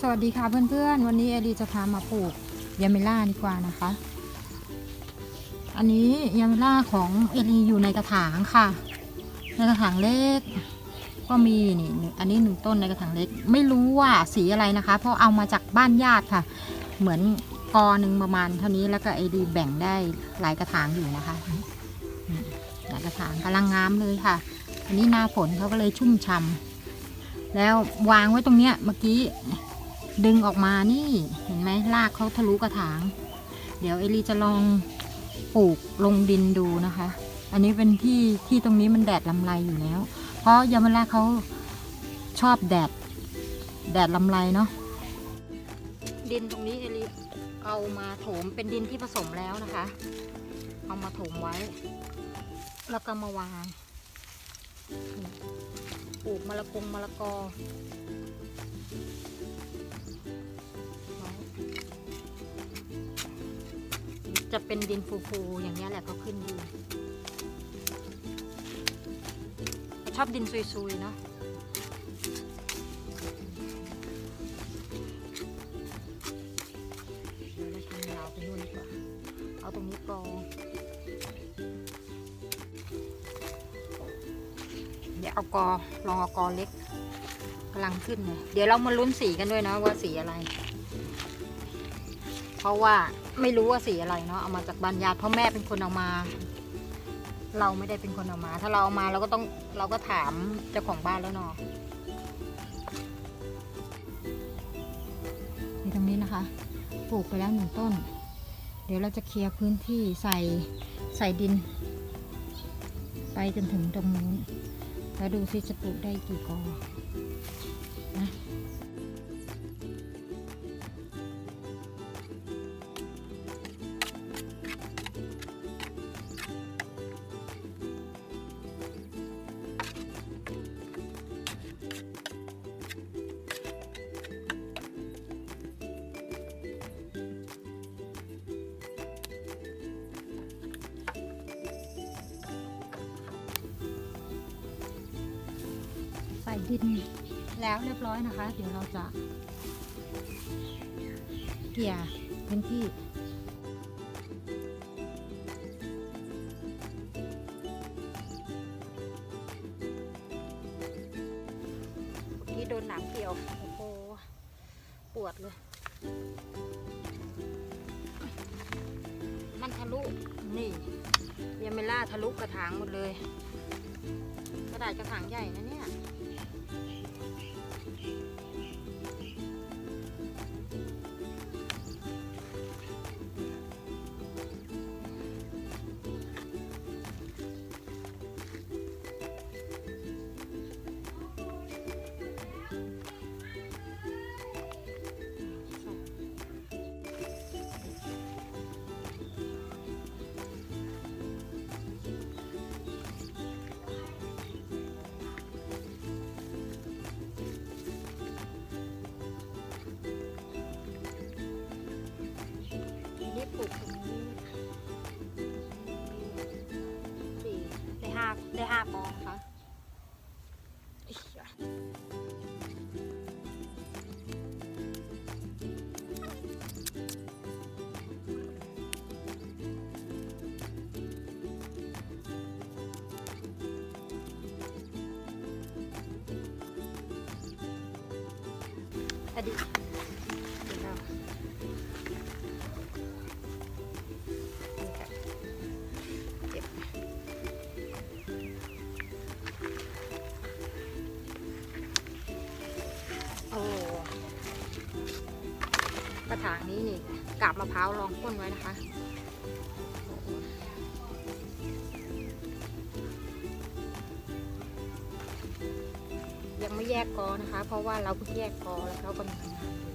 สวัสดีค่ะเพื่อนๆ วันนี้เอลีจะพามาปลูกยาเมล่าดีกว่านะคะ อันนี้ยาเมล่าของเอลีอยู่ในกระถางค่ะ ในกระถางเล็ก ก็มีนี่อันนี้หนึ่งต้นในกระถางเล็ก ไม่รู้ว่าสีอะไรนะคะ เพราะเอามาจากบ้านญาติค่ะ เหมือนกอหนึ่งประมาณเท่านี้แล้วก็เอลีแบ่งได้หลายกระถางอยู่นะคะหลายกระถางกำลังงามเลยค่ะ อันนี้หน้าฝนเขาก็เลยชุ่มฉ่ำ แล้ววางไว้ตรงเนี้ยเมื่อกี้ ดึงออกมานี่เห็นไหมรากเขาทะลุกระถาง เดี๋ยวเอลีจะลองปลูกลงดินดูนะคะ อันนี้เป็นที่ที่ตรงนี้มันแดดลำไรอยู่แล้ว เพราะยามาลาเขาชอบแดด แดดลำไรเนาะดินตรงนี้เอลีเอามาโถมเป็นดินที่ผสมแล้วนะคะ เอามาโถมไว้ แล้วก็มาวาง ปลูกมะละกงมะละกอจะเป็นดินฟูๆอย่างนี้แหละก็ขึ้นดี ชอบดินซุยๆเนาะ เดี๋ยวเอากอลองเอากอเล็กกำลังขึ้นเลยเดี๋ยวเรามาลุ้นสีกันด้วยนะว่าสีอะไร เพราะว่าไม่รู้ว่าสีอะไรเนาะเอามาจากบ้านญาติเพราะแม่เป็นคนเอามา เราไม่ได้เป็นคนเอามา ถ้าเราเอามาเราก็ต้องเราก็ถามเจ้าของบ้านแล้วเนาะนี่ตรงนี้นะคะปลูกไปแล้วหนึ่งต้น เดี๋ยวเราจะเคลียร์พื้นที่ใส่ใส่ดิน ไปจนถึงตรงนู้น แล้วดูซิจะปลูกได้กี่กอ ใส่ดินแล้วเรียบร้อยนะคะ เดี๋ยวเราจะเกี่ยพื้นที่ที่โดนหนามเกี่ยว โอ้โห ปวดเลย มันทะลุ นี่ยาเมล่าทะลุกระถางหมดเลย กระดาษกระถางใหญ่นะเนี่ย ห้าได้ห้ากองนะคะอิ๊ยะอดี กระถางนี้นี่กาบมะพร้าวรองก้นไว้นะคะยังไม่แยกกอนะคะ เพราะว่าเราเพิ่งแยกกอแล้วเขากำลังทำงานอยู่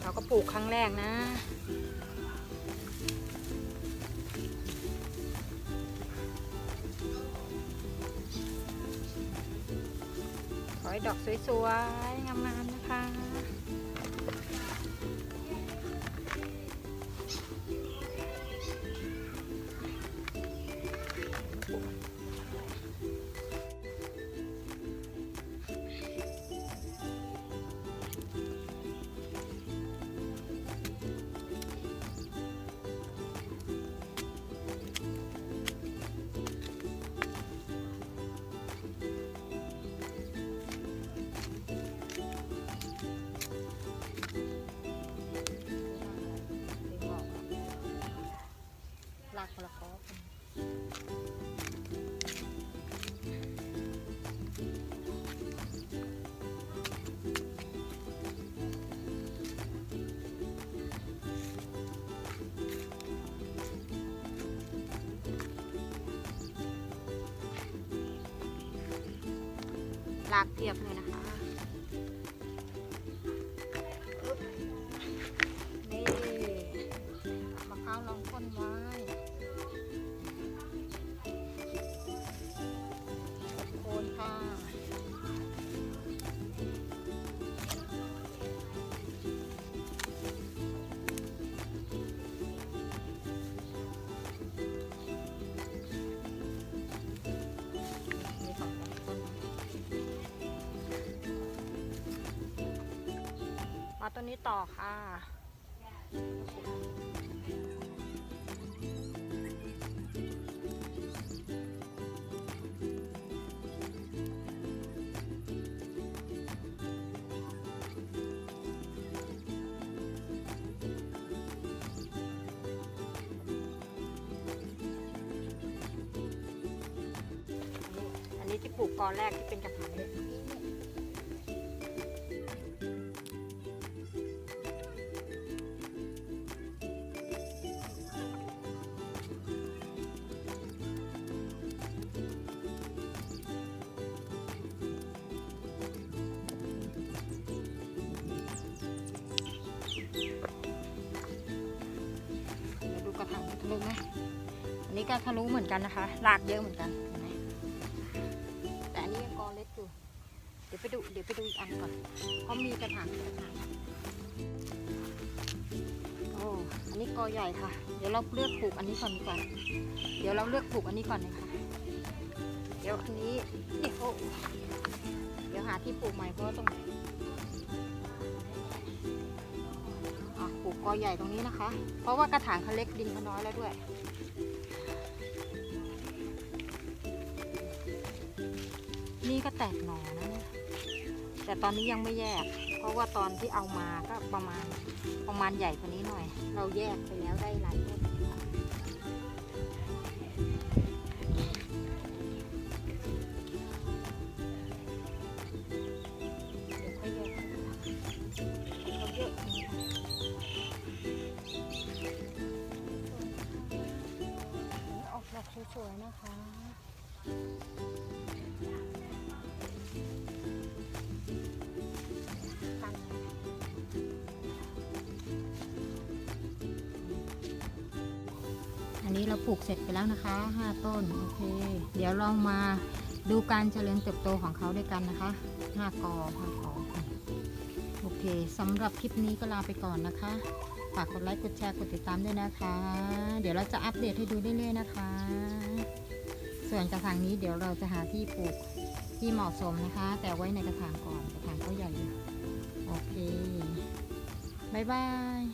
เราก็ปลูกครั้งแรกนะ ให้ดอกสวยๆ งามๆ นะคะ ลา มาตัวนี้ต่อค่ะอันนี้ที่ปลูกกอแรกที่เป็นกระถางเล็ก นี้ก็ทะลุเหมือนกันนะคะรากเยอะเหมือนกันแต่อันนี้ยังกอเล็กอยู่ เดี๋ยวไปดูเดี๋ยวไปดูอีกอันก่อนเพราะมีกระถางกระถางโอ้อันนี้กอใหญ่ค่ะ เดี๋ยวเราเลือกปลูกอันนี้ก่อนดีกว่าเดี๋ยวเราเลือกปลูกอันนี้ก่อนเลยค่ะเดี๋ยวอันนี้นี่โอ้เดี๋ยวหาที่ปลูกใหม่เพราะว่าตรงไหนอะปลูกกอใหญ่ตรงนี้นะคะ เพราะว่ากระถางเขาเล็กดินเขาน้อยแล้วด้วย นี่ก็แตกหน่อนะเนี่ยแต่ตอนนี้ยังไม่แยก เพราะว่าตอนที่เอามาก็ประมาณประมาณใหญ่กว่านี้หน่อย เราแยกไปแล้วได้หลายต้นเดี๋ยวค่อยแยกเขาเยอะออกดอกสวยๆนะคะ นี้เราปลูกเสร็จไปแล้วนะคะ 5 ต้น โอเค เดี๋ยวเรามาดูการเจริญเติบโตของเขาด้วยกันนะคะ 5 กอ5กอโอเคสำหรับคลิปนี้ก็ลาไปก่อนนะคะ ฝากกดไลค์ กดแชร์ กดติดตามด้วยนะคะ เดี๋ยวเราจะอัปเดตให้ดูเรื่อยๆนะคะ ส่วนกระถางนี้เดี๋ยวเราจะหาที่ปลูกที่เหมาะสมนะคะ แต่ไว้ในกระถางก่อน กระถางเขาใหญ่ โอเค บ๊ายบาย